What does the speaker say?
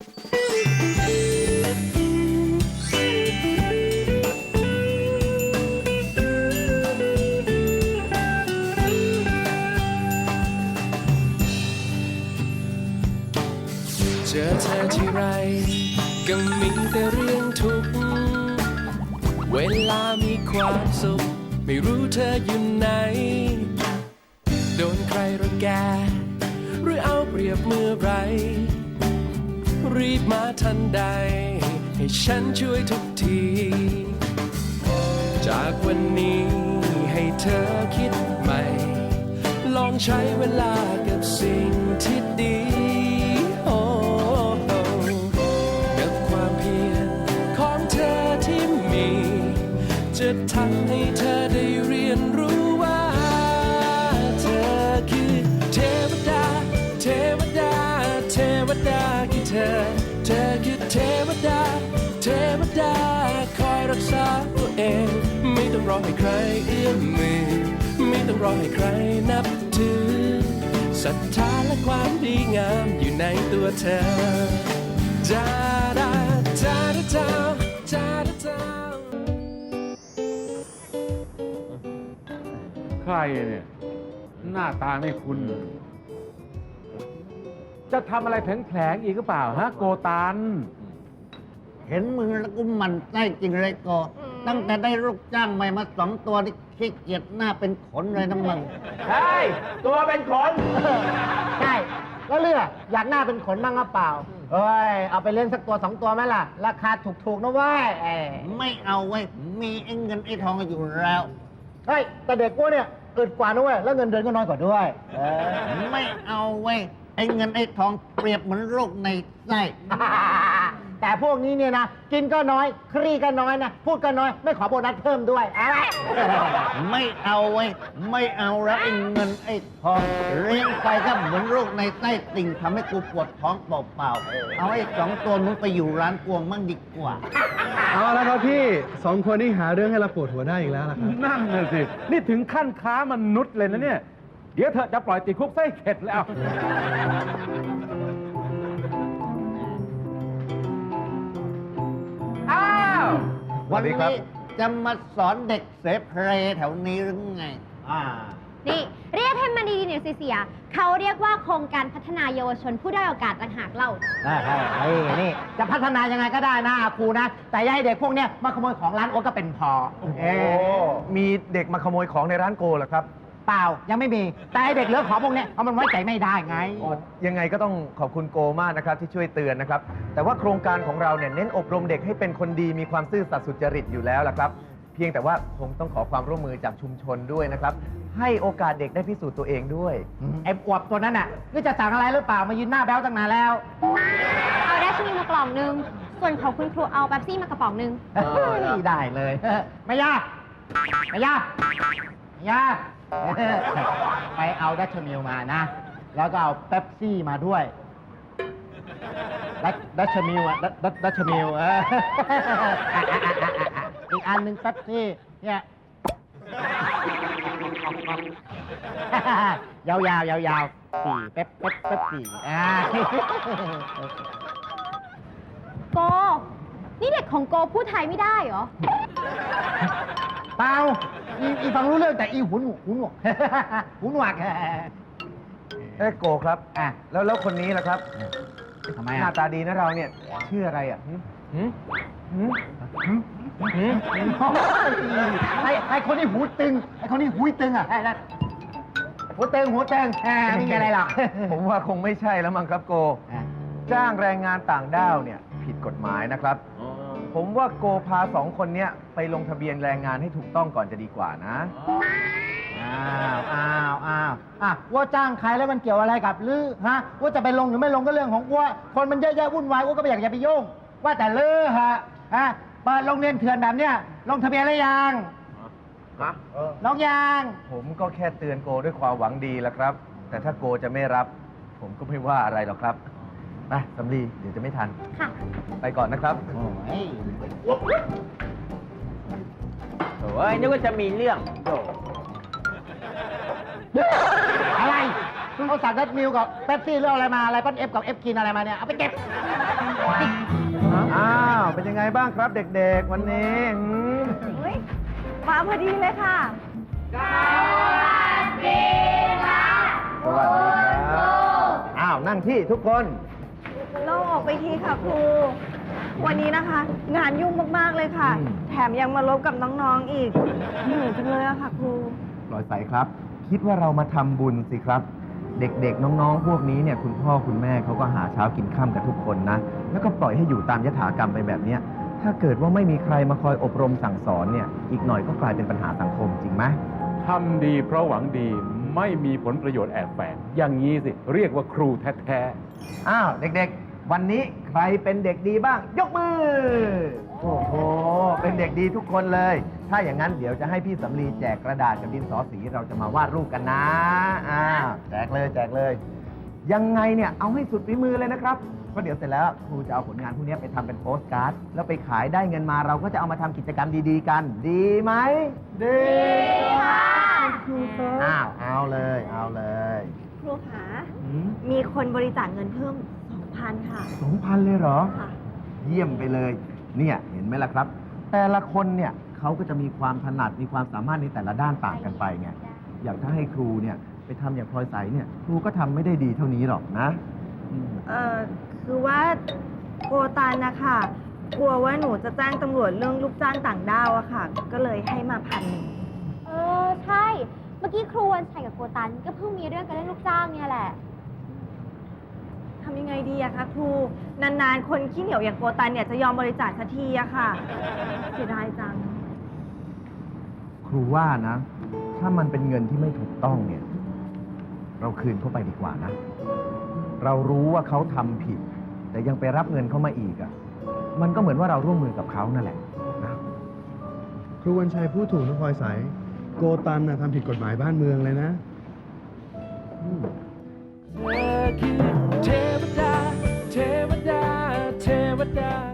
เจอเธอที่ไรก็มีแต่เรื่องทุกข์ เวลามีความสุข ไม่รู้เธออยู่ไหน โดนใครรังแก หรือเอาเปรียบเมื่อไร รีบมาทันใด ให้ฉันช่วยทุกที จากวันนี้ให้เธอคิดใหม่ ลองใช้เวลากับสิ่งที่ดีโอ้กับความเพียรของเธอที่มี จะทำให้เธอ องรอให้ใครเอื้อมมือ ไม่ต้องรอให้ใครนับถือศรัทธาและความดีงามอยู่ในตัวเธอจาดาจาดาจาจาดาจาใครเนี่ย หน้าตาไม่คุ้น จะทำอะไรแผลงๆอีกหรือเปล่าฮะโกตัน เห็นมือแล้วก็หมันไส้จริงเลยก็ ตั้งแต่ได้ลูกจ้างใหม่มาสองตัวนี่ขี้เกียจหน้าเป็นขนเลยนะมึงใช่ตัวเป็นขนใช่แล้วเลือกอยากหน้าเป็นขนบ้างหรือเปล่าเฮ้ยเอาไปเลี้ยงสักตัวสองตัวไหมล่ะ ราคาถูกๆนะเว้ยเอ้ยไม่เอาไว้ยมีไอ้เงินไอ้ทองอยู่แล้ว เฮ้ยแต่เด็กกูเนี่ยอึดกว่านะเว้ยแล้วเงินเดือนก็น้อยกว่าด้วยเออ ไม่เอาไว้ยไอ้เงินไอ้ทองเปรียบเหมือนโรคในไส้ แต่พวกนี้เนี่ยนะ กินก็น้อย ครี่ก็น้อยนะ พูดก็น้อย ไม่ขอโบนัสเพิ่มด้วยอะไรไม่เอาไว้ยไม่เอาแล้วไอ้เงินไอ้ทองเลี้ยงไปก็เหมือนโรคในไส้ติ่งทำให้กูปวดท้องเปล่าๆเอาไอ้สองตัวนู้นไปอยู่ร้านกวงมั่งดีกว่า เอาแล้วครับพี่สองคนนี่หาเรื่องให้เราปวดหัวได้อีกแล้วล่ะครับ นั่นน่ะสิ นี่ถึงขั้นค้ามนุษย์เลยนะเนี่ย เดี๋ยวเธอจะปล่อยติดคุกไส้เข็ดแล้ว วันนี้จะมาสอนเด็กเสเพลแถวนี้หรือไง อ่า นี่เรียกให้มันดีๆเนี่ยสิเสียเขาเรียกว่าโครงการพัฒนาเยาวชนผู้ด้อยโอกาสต่างหากเล่าได้ใช่ไอ้นี่จะพัฒนายังไงก็ได้นะอาครูนะ แต่อย่าให้เด็กพวกเนี้ยมาขโมยของร้านโอ๊ตก็เป็นพอเอ้ยมีเด็กมาขโมยของในร้านโกเหรอครับ เปล่ายังไม่มี แต่ไอ้เด็กเหลือของพวกเนี้ยเอามันไว้ใจไม่ได้ไง ยังไงก็ต้องขอบคุณโกมากนะครับที่ช่วยเตือนนะครับ แต่ว่าโครงการของเราเนี่ยเน้นอบรมเด็กให้เป็นคนดีมีความซื่อสัตย์สุจริตอยู่แล้วล่ะครับ เพียงแต่ว่าคงต้องขอความร่วมมือจากชุมชนด้วยนะครับ ให้โอกาสเด็กได้พิสูจน์ตัวเองด้วย ไอ้อวบตัวนั้นน่ะนี่จะสั่งอะไรหรือเปล่ามายืนหน้าแบ๊วตั้งนานแล้ว เอาได้ชนีมากล่องนึง ส่วนของคุณครูเอาแป๊บซี่มากระป๋องนึงเฮ้ยได้เลย ไม่ยากไม่ยากไม่ยาก ไปเอาดัชมิลมานะ แล้วก็เอาเป๊ปซี่มาด้วย ดัชดัชมิลอะดัชดัชดัชมิลเอออะอะอะอะอะอีกอันหนึ่งเป๊ปซี่เนี่ย ยาวยาวยาวยาวสี่เป๊ปเป๊ปเป๊ปสี่อ่า โก นี่เด็กของโกพูดไทยไม่ได้เหรอ เปล่าอีอีฟังรู้เรื่องแต่อีหูหนวกหูหนวก หูหนวกเอ้ยโกครับ อะแล้วแล้วคนนี้ล่ะครับ ทำไมหน้าอะตาดีนะเราเนี่ยชื่ออะไรอะหึหึหึหึหึไอ้ไอ้คนนี้หูตึงไอ้คนนี้หูตึงอะไอ้นั่นหูตึงหูตึงอ่าไม่มีอะไรหรอกผมว่าคงไม่ใช่แล้วมั้งครับโก อะจ้างแรงงานต่างด้าวเนี่ย ผิดกฎหมายนะครับ ผมว่าโกพาสองคนเนี้ยไปลงทะเบียนแรงงานให้ถูกต้องก่อนจะดีกว่านะ อ้าวอ้าวอ้าวอะว่าจ้างใครแล้วมันเกี่ยวอะไรกับลือฮะว่าจะไปลงหรือไม่ลงก็เรื่องของว่าคนมันเยอะแยะวุ่นวายว่าก็ไม่อยากจะไปยุ่งว่าแต่ลือฮะฮะเปิดโรงเรียนเถื่อนแบบเนี้ยลงทะเบียนหรือยังฮะลงยังผมก็แค่เตือนโกด้วยความหวังดีแหละครับ แต่ถ้าโกจะไม่รับ ผมก็ไม่ว่าอะไรหรอกครับไปสำลีเดี๋ยวจะไม่ทัน ค่ะ ไปก่อนนะครับ โอ้ยโอ้ยนึกว่าจะมีเรื่องอะไรเขาสั่งดัดมิวกับเป๊ปซี่เรื่องอะไรมาอะไรปั้นเอฟกับเอฟกินอะไรมาเนี่ย เอาไปเก็บ อ้าว เป็นยังไงบ้างครับเด็กๆ วันนี้หืมมาพอดีเลยค่ะ สวัสดีครับ อ้าว นั่งที่ทุกคนโล่งออกไปทีค่ะครู วันนี้นะคะ งานยุ่งมากๆเลยค่ะ อืม แถมยังมาลบกับน้องๆอีกเหนื่อยจังเลยอะค่ะครูปล่อยใสครับ คิดว่าเรามาทำบุญสิครับ เด็กๆ น้องๆ พวกนี้เนี่ยคุณพ่อคุณแม่เขาก็หาเช้ากินข้ามกันทุกคนนะ แล้วก็ปล่อยให้อยู่ตามยถากรรมไปแบบเนี้ยถ้าเกิดว่าไม่มีใครมาคอยอบรมสั่งสอนเนี่ย อีกหน่อยก็กลายเป็นปัญหาสังคมจริงไหมทำดีเพราะหวังดีไม่มีผลประโยชน์แอบแฝงอย่างนี้สิ เรียกว่าครูแท้อ้าวเด็กๆ วันนี้ใครเป็นเด็กดีบ้าง ยกมือ โอ้โห เป็นเด็กดีทุกคนเลย ถ้าอย่างนั้นเดี๋ยวจะให้พี่สำลีแจกกระดาษกับดินสอสีเราจะมาวาดรูปกันนะอ้าวแจกเลยแจกเลย ยังไงเนี่ยเอาให้สุดฝีมือเลยนะครับเพราะเดี๋ยวเสร็จแล้วครูจะเอาผลงานพวกนี้ไปทำเป็นโปสการ์ดแล้วไปขายได้เงินมาเราก็จะเอามาทำกิจกรรมดีๆกัน ดีไหมดีค่ะอ้าวเอาเลยเอาเลย ครูคะ มีคนบริจาคเงินเพิ่ม 2,000ค่ะ สองพันเลยเหรอ ค่ะ เยี่ยมไปเลย เนี่ยเห็นไหมล่ะครับ แต่ละคนเนี่ยเขาก็จะมีความถนัดมีความสามารถในแต่ละด้านต่างกันไปไงอย่างถ้าให้ครูเนี่ยไปทำอย่างพลอยใสเนี่ย ครูก็ทำไม่ได้ดีเท่านี้หรอกนะอืมเอ่อ คือว่าโกตันนะคะ กลัวว่าหนูจะแจ้งตำรวจเรื่องลูกจ้างต่างด้าวอะค่ะ ก็เลยให้มาพันหนึ่งเออ ใช่ เมื่อกี้ครูวันชัยกับโกตัน ก็เพิ่งมีเรื่องกันเรื่องลูกจ้างเนี่ยแหละ ทำยังไงดีอะคะครู นานๆ คนขี้เหนียวอย่างโกตันเนี่ยจะยอมบริจาคสักทีอะค่ะ เสียดายจัง ครูว่านะ ถ้ามันเป็นเงินที่ไม่ถูกต้องเนี่ย เราคืนเข้าไปดีกว่านะ เรารู้ว่าเขาทำผิด แต่ยังไปรับเงินเขามาอีกอะ่ะ มันก็เหมือนว่าเราร่วมมือกับเขานั่นแหละนะครูวันชัยพูดถูกนะพลอยใสโกตันนะทำผิดกฎหมายบ้านเมืองเลยนะ เธอคือ Yeah.